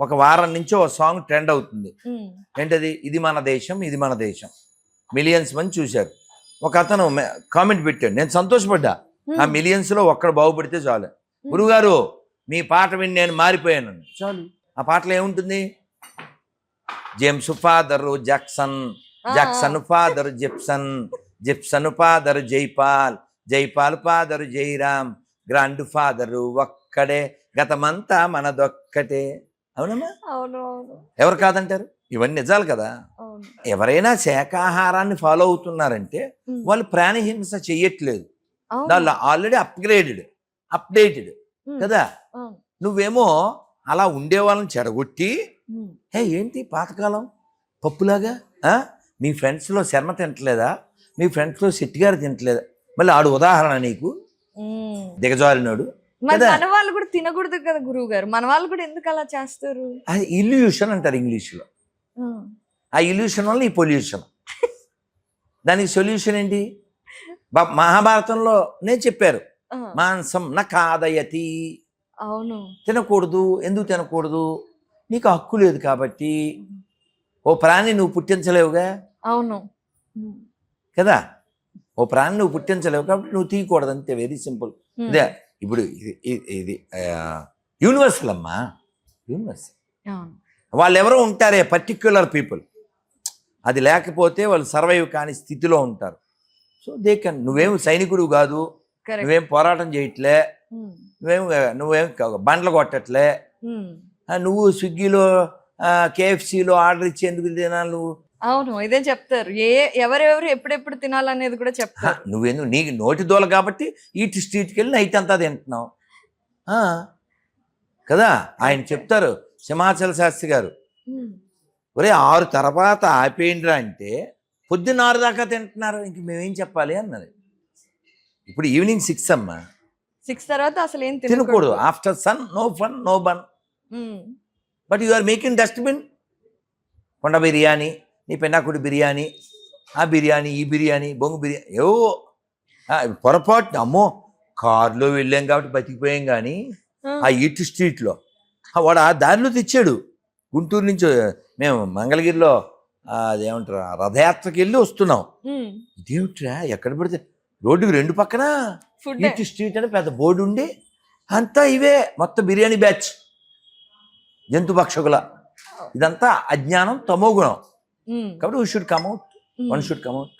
ఒక వారం నుంచి ఒక సాంగ్ ట్రెండ్ అవుతుంది. ఏంటది? ఇది మన దేశం ఇది మన దేశం. మిలియన్స్ మంది చూశారు. ఒక అతను కామెంట్ పెట్టాడు. నేను సంతోషపడ్డా. ఆ మిలియన్స్లో ఒక్కడ బాగుపడితే చాలు. గురుగారు మీ పాట విని నేను మారిపోయాను. చాలు. ఆ పాటలో ఏముంటుంది? James father Jackson Jackson father Jipson Jipson father Jaipal Jaipal father Jairam grandfather ఒక్కడే. గతమంతా మనదొక్కటే. అవునమ్మా. అవును ఎవరు కాదంటారు? ఇవన్నీ నిజాలు కదా. ఎవరైనా శాకాహారాన్ని ఫాలో అవుతున్నారంటే వాళ్ళు ప్రాణిహింస చెయ్యట్లేదు. వాళ్ళు ఆల్రెడీ అప్గ్రేడెడ్ అప్డేటెడ్ కదా. నువ్వేమో అలా ఉండే వాళ్ళని చెడగొట్టి హే ఏంటి పాతకాలం? పప్పులాగా? మీ ఫ్రెండ్స్లో శర్మ తింటలేదా మీ ఫ్రెండ్స్లో శెట్టిగారు తింటలేదా మళ్ళీ ఆడు ఉదాహరణ నీకు. దిగజారినాడు. మరి? మన వాళ్ళు కూడా తినకూడదు కదా గురువు గారు మన వాళ్ళు కూడా ఎందుకు అలా చేస్తారు? అది ఇల్యూషన్ అంటారు ఇంగ్లీష్లో. ఆ. ఇల్యూషన్ వల్ల ఈ పొల్యూషన్. దానికి సొల్యూషన్ ఏంటి? మహాభారతంలోనే చెప్పారు. మాంసం నా కాదయతి. అవును. తినకూడదు. ఎందుకు తినకూడదు? నీకు హక్కు లేదు కాబట్టి. ఓ ప్రాణి నువ్వు పుట్టించలేవుగా? అవును. కదా? ఓ ప్రాణి నువ్వు పుట్టించలేవు కాబట్టి నువ్వు తీయకూడదు అంతే వెరీ సింపుల్ ఇదే ఇప్పుడు ఇది యూనివర్సల్ అమ్మా యూనివర్సల్ వాళ్ళు ఎవరో ఉంటారే పర్టిక్యులర్ పీపుల్. అది లేకపోతే వాళ్ళు సర్వైవ్ కాని స్థితిలో ఉంటారు. సో దే కెన్ నువ్వేం సైనికుడు కాదు నువ్వేం పోరాటం చేయట్లే నువ్వేం నువ్వేం బండ్లు కొట్టట్లే. నువ్వు స్విగ్గీలో కేఎఫ్సిలో ఆర్డర్ ఇచ్చి ఎందుకు తినాలి నువ్వు. అవును ఇదే చెప్తారు. ఏ ఎవరెవరు ఎప్పుడెప్పుడు తినాలనేది కూడా చెప్తారు. నువ్వెందుకు? నీకు నోటి దోల కాబట్టి ఈట్ స్ట్రీట్కి వెళ్ళి నైట్ అంతా తింటున్నావు. కదా? ఆయన చెప్తారు సింహాచల శాస్త్రి గారు. ఒరే ఆరు తర్వాత ఆపేయండిరా అంటే పొద్దున్న ఆరు దాకా తింటున్నారు ఇంక మేమేం చెప్పాలి అన్నది. ఇప్పుడు ఈవినింగ్ సిక్స్ అమ్మా. సిక్స్ తర్వాత అసలు ఏం తినకూడదు. After sun no fun no bun. But you are making dustbin. కొండ బిర్యానీ నీ పెన్నాకుడి బిర్యానీ ఆ బిర్యానీ ఈ బిర్యానీ బొంగు బిర్యానీ ఏవో. పొరపాటు అమ్మో కారులో వెళ్ళాం కాబట్టి బతికిపోయాం కానీ ఆ, ఇటు స్ట్రీట్లో ఆ వాడు ఆ దారిలో తెచ్చాడు. గుంటూరు నుంచి మేము మంగళగిరిలో అదేమంటారు రథయాత్రకి వెళ్ళి వస్తున్నాం. ఇదేమిట్రా ఎక్కడ పడితే రోడ్డుకి రెండు పక్కన? ఇటు స్ట్రీట్ అని పెద్ద బోర్డు ఉండి అంతా ఇవే మొత్తం బిర్యానీ బ్యాచ్. జంతు భక్షకుల ఇదంతా అజ్ఞానం తమో గుణం ఉమ్, కాబట్టి we should combat. One should combat